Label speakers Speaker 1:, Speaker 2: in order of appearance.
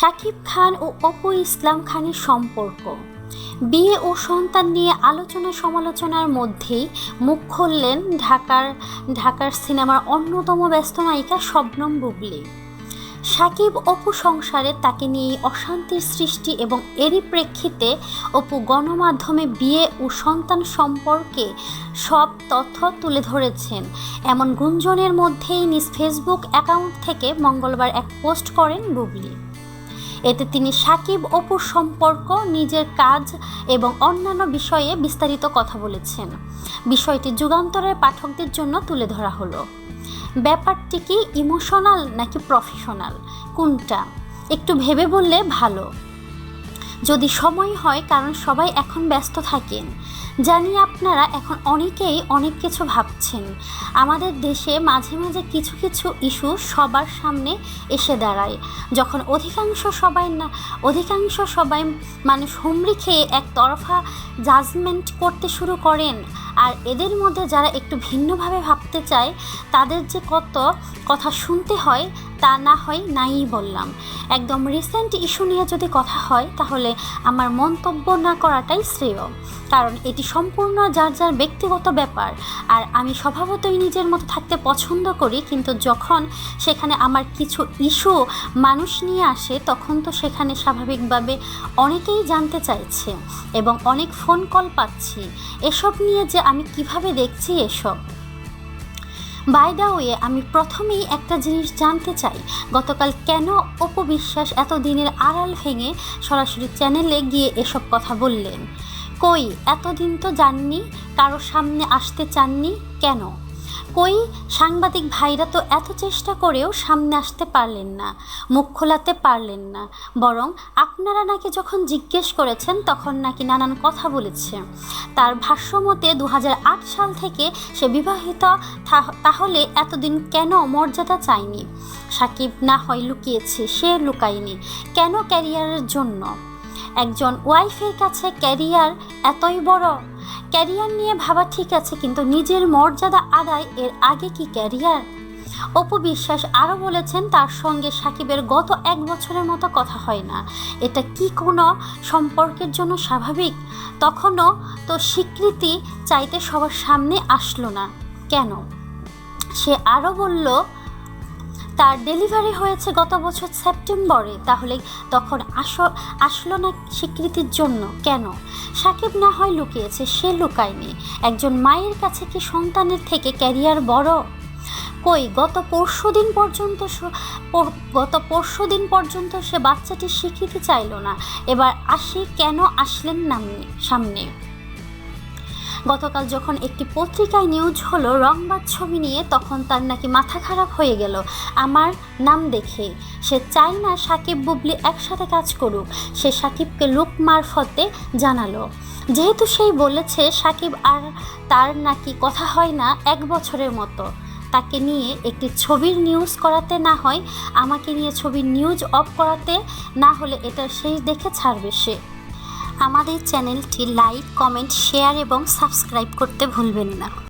Speaker 1: শাকিব খান ও অপু ইসলাম খানের সম্পর্ক। বিয়ে ও সন্তান নিয়ে আলোচনা সমালোচনার মধ্যেই মুখ খুললেন ঢাকার ঢাকার সিনেমার অন্যতম ব্যস্ত নায়িকা শবনম বুবলি। সাকিব অপু সংসারে তাকে নিয়ে অশান্তির সৃষ্টি এবং এরই প্রেক্ষিতে অপু গণমাধ্যমে বিয়ে ও সন্তান সম্পর্কে সব তথ্য তুলে ধরেছেন। এমন গুঞ্জনের মধ্যেই নিজ ফেসবুক অ্যাকাউন্ট থেকে মঙ্গলবার এক পোস্ট করেন বুবলি। এতে তিনি সাকিব অপুর সম্পর্ক, নিজের কাজ এবং অন্যান্য বিষয়ে বিস্তারিত কথা বলেছেন। বিষয়টি যুগান্তরের পাঠকদের জন্য তুলে ধরা হলো। ব্যাপারটি কি ইমোশনাল নাকি প্রফেশনাল? কোনটা? একটু ভেবে বললে ভালো। যদি সময় হয়, কারণ সবাই এখন ব্যস্ত থাকেন। জানি আপনারা এখন অনেকেই অনেক কিছু ভাবছেন। আমাদের দেশে মাঝে মাঝে কিছু কিছু ইস্যু সবার সামনে এসে দাঁড়ায়। যখন অধিকাংশ সবাই না, অধিকাংশ সবাই মানুষ হুমড়ি খেয়ে একতরফা জাজমেন্ট করতে শুরু করেন। আর এদের মধ্যে যারা একটু ভিন্নভাবে ভাবতে চায়, তাদের যে কত কথা শুনতে হয়, তা না হয় নাই বললাম। একদম রিসেন্ট ইস্যু নিয়ে যদি কথা হয়, তাহলে আমার মন্তব্য না করাটাই শ্রেয়। কারণ এটি সম্পূর্ণ যার যার ব্যক্তিগত ব্যাপার। আর আমি স্বভাবতই নিজের মতো থাকতে পছন্দ করি, কিন্তু যখন সেখানে আমার কিছু ইস্যু মানুষ নিয়ে আসে, তখন তো সেখানে স্বাভাবিকভাবে অনেকেই জানতে চাইছে এবং অনেক ফোন কল পাচ্ছি। এসব নিয়ে যে আমি কীভাবে দেখছি এসব? বাই দা ওয়ে আমি প্রথমেই একটা জিনিস জানতে চাই। গতকাল কেন অপবিশ্বাস এত দিনের আড়াল ভেঙে সরাসরি চ্যানেলে গিয়ে এসব কথা বললেন? কই, এতদিন তো জাননি, কারও সামনে আসতে চাননি, কেন? কই? সাংবাদিক ভাইরা তো এত চেষ্টা করেও সামনে আসতে পারলেন না, মুখ খোলাতে পারলেন না। বরং আপনারা নাকি যখন জিজ্ঞেস করেছেন, তখন নাকি নানান কথা বলেছে। তার ভাষ্যমতে দু হাজার আট সাল থেকে সে বিবাহিত তাহলে এতদিন কেন মর্যাদা চায়নি? সাকিব না হয় লুকিয়েছে, সে লুকায়নি। কেন ক্যারিয়ারের জন্য? একজন ওয়াইফের কাছে ক্যারিয়ার এতই বড়? ক্যারিয়ার নিয়ে ভাবা ঠিক আছে, কিন্তু নিজের মর্যাদা আদায় এর আগে কি ক্যারিয়ার? অপু বিশ্বাস আরও বলেছেন, তার সঙ্গে সাকিবের গত এক বছরের মতো কথা হয় না। এটা কি কোনো সম্পর্কের জন্য স্বাভাবিক? তখনও তো স্বীকৃতি চাইতে সবার সামনে আসলো না। কেন? সে আরও বলল তার ডেলিভারি হয়েছে গত বছর সেপ্টেম্বরে, তাহলে তখন আস, আসলো না স্বীকৃতির জন্য? কেন? সাকিব না হয় লুকিয়েছে, সে লুকায়নি। একজন মায়ের কাছে কি সন্তানের থেকে ক্যারিয়ার বড়? কই, গত পরশু দিন পর্যন্ত গত পরশু দিন পর্যন্ত সে বাচ্চাটির স্বীকৃতি চাইলো না। এবার আসি, কেন আসলেন নামনে সামনে? গতকাল যখন একটি পত্রিকায় নিউজ হলো, রংবাদ ছবি নিয়ে তখন তার নাকি মাথা খারাপ হয়ে গেল। আমার নাম দেখে সে চায় না সাকিব বুবলি একসাথে কাজ করুক। সে সাকিবকে লুক মারফতে জানালো। যেহেতু সেই বলেছে সাকিব আর তার নাকি কথা হয় না এক বছরের মতো। তাকে নিয়ে একটি ছবির নিউজ করাতে না হয়, আমাকে নিয়ে ছবির নিউজ অফ করাতে না হলে এটা সেই দেখে ছাড়বে সে। আমাদের চ্যানেলটি লাইক কমেন্ট শেয়ার এবং সাবস্ক্রাইব করতে ভুলবেন না।